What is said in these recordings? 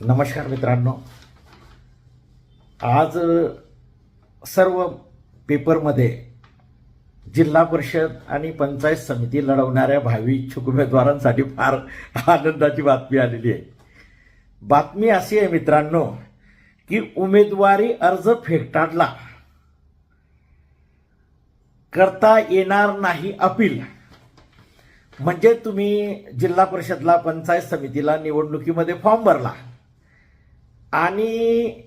नमस्कार मित्रांनो. आज सर्व पेपरमध्ये जिल्हा परिषद आणि पंचायत समिती लढवणाऱ्या भावी इच्छुक उमेदवारांसाठी फार आनंदाची बातमी आलेली आहे. बातमी अशी आहे मित्रांनो की उमेदवारी अर्ज फेटाळला. करता येणार नाही अपील. म्हणजे तुम्ही जिल्हा परिषदला पंचायत समितीला निवडणुकीमध्ये फॉर्म भरला. आणि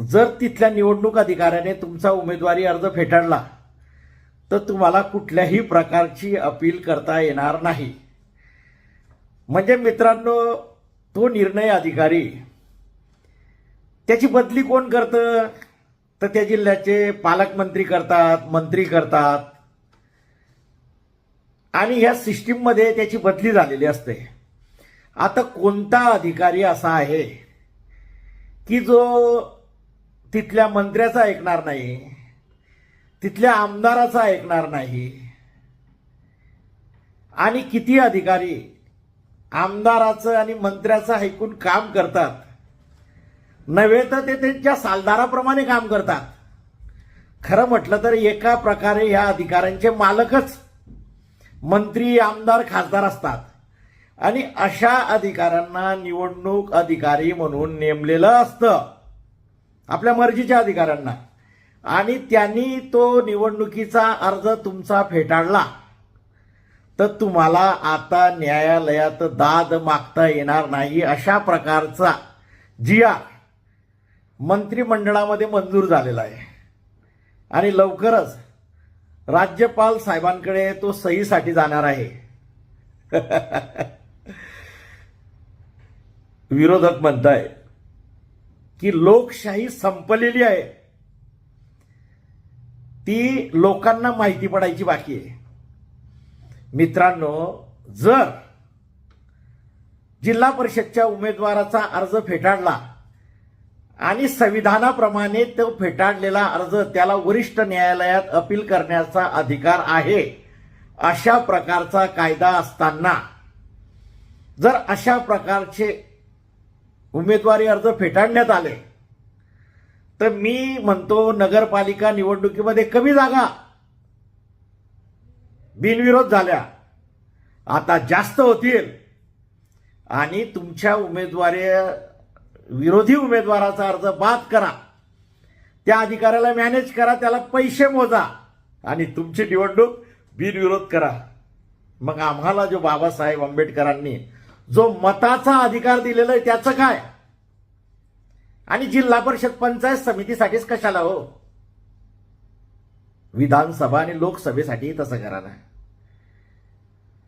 जर तिथल्या निवडणूक अधिकाऱ्याने तुमचा उमेदवारी अर्ज फेटाळला तर तुम्हाला कुठल्याही प्रकारची अपील करता येणार नाही. म्हणजे मित्रांनो तो निर्णय अधिकारी त्याची बदली कोण करतं? तर त्या जिल्ह्याचे पालकमंत्री करतात मंत्री करतात. आणि ह्या सिस्टीममध्ये त्याची बदली झालेली असते. आता कोणता अधिकारी असा आहे? की जो तिथल्या मंत्र्याचा ऐकणार नाही तिथल्या आमदाराचा ऐकणार नाही आणि किती अधिकारी आमदाराचं आणि मंत्र्याचं ऐकून काम करतात. नव्हे तर ते त्यांच्या सालदाराप्रमाणे काम करतात. खरं म्हटलं तर एका प्रकारे ह्या अधिकाऱ्यांचे मालकच मंत्री आमदार खासदार असतात. आणि अशा अधिकाऱ्यांना निवडणूक अधिकारी म्हणून नेमलेलं असतं. आपल्या मर्जीच्या अधिकाऱ्यांना. आणि त्यांनी तो निवडणुकीचा अर्ज तुमचा फेटाळला. तर तुम्हाला आता न्यायालयात दाद मागता येणार नाही अशा प्रकारचा जिया मंत्रिमंडळामध्ये मंजूर झालेला आहे. आणि लवकरच राज्यपाल साहेबांकडे तो सहीसाठी जाणार आहे. विरोधक म्हणताय की लोकशाही संपलेली आहे. ती लोकांना माहिती पडायची बाकी आहे. मित्रांनो जर जिल्हा परिषदच्या उमेदवाराचा अर्ज फेटाळला आणि संविधानाप्रमाणे तो फेटाळलेला अर्ज त्याला वरिष्ठ न्यायालयात अपील करण्याचा अधिकार आहे अशा प्रकारचा कायदा असताना जर अशा प्रकारचे उमेदवारी अर्ज फेटाळण्यात आले. तर मी म्हणतो नगरपालिका निवडणुकीमध्ये कमी जागा. बिनविरोध झाल्या. आता जास्त होतील. आणि तुमच्या उमेदवारी विरोधी उमेदवाराचा अर्ज बाद करा. त्या अधिकाऱ्याला मॅनेज करा त्याला पैसे मोजा. आणि तुमची निवडणूक बिनविरोध करा. मग आम्हाला जो बाबासाहेब आंबेडकरांनी जो मताचा अधिकार दिलेला आहे त्याचं काय? आणि जिल्हा परिषद पंचायत समितीसाठीच कशाला हो? विधानसभा आणि लोकसभेसाठी तसं करा ना.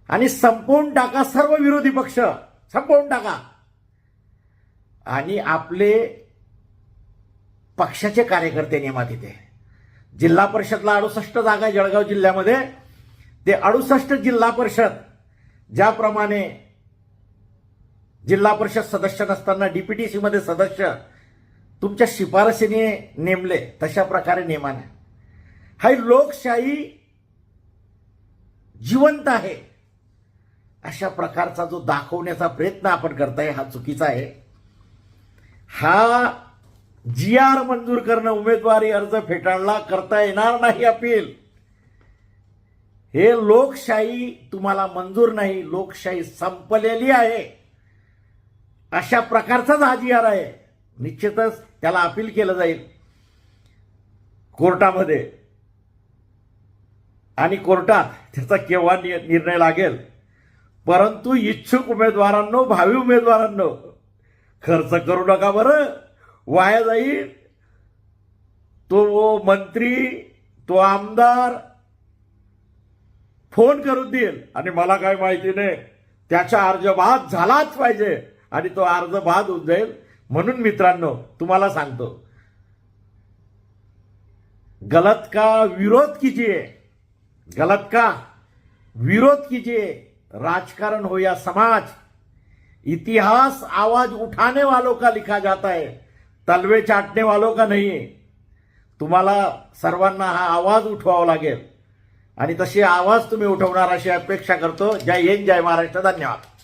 आणि संपवून टाका सर्व विरोधी पक्ष. संपवून टाका. आणि आपले पक्षाचे कार्यकर्ते नेमा तिथे जिल्हा परिषदला अडुसष्ट जागा आहे जळगाव जिल्ह्यामध्ये. ते अडुसष्ट जिल्हा परिषद ज्याप्रमाणे जिल्हा परिषद सदस्य नसताना डीपीटीसी मध्ये सदस्य तुमच्या शिफारसीने नेमले. तशा प्रकारे नेमाने. हा लोकशाही जिवंत आहे. अशा प्रकारचा जो दाखवण्याचा प्रयत्न आपण करताय हा चुकीचा आहे. हा जी आर मंजूर करणं उमेदवारी अर्ज फेटाळला करता येणार नाही अपील. हे लोकशाही तुम्हाला मंजूर नाही. लोकशाही संपलेली आहे. अशा प्रकारचाच हा जी आर आहे. निश्चितच त्याला अपील केलं जाईल. कोर्टामध्ये. आणि कोर्टात त्याचा केव्हा निर्णय लागेल? परंतु इच्छुक उमेदवारांनो भावी उमेदवारांनो खर्च करू नका बरं. वाया जाईल. तो मंत्री तो आमदार फोन करून देईल. आणि मला काय माहिती नाही त्याचा अर्ज बाद झालाच पाहिजे. आणि तो अर्ज बाद होऊन जाईल म्हणून मित्रांनो तुम्हाला सांगतो. गलत का विरोध कीजिए? गलत का विरोध कीजिए? राजकारण हो या समाज. इतिहास आवाज उठाने वालों का लिखा जाता है तलवे चाटने वालों का नहीं है. तुम्हाला सर्वांना हा आवाज उठवावा लागेल. आणि तशी आवाज तुम्ही उठवणार अशी अपेक्षा करतो. जय हिंद जय महाराष्ट्र धन्यवाद.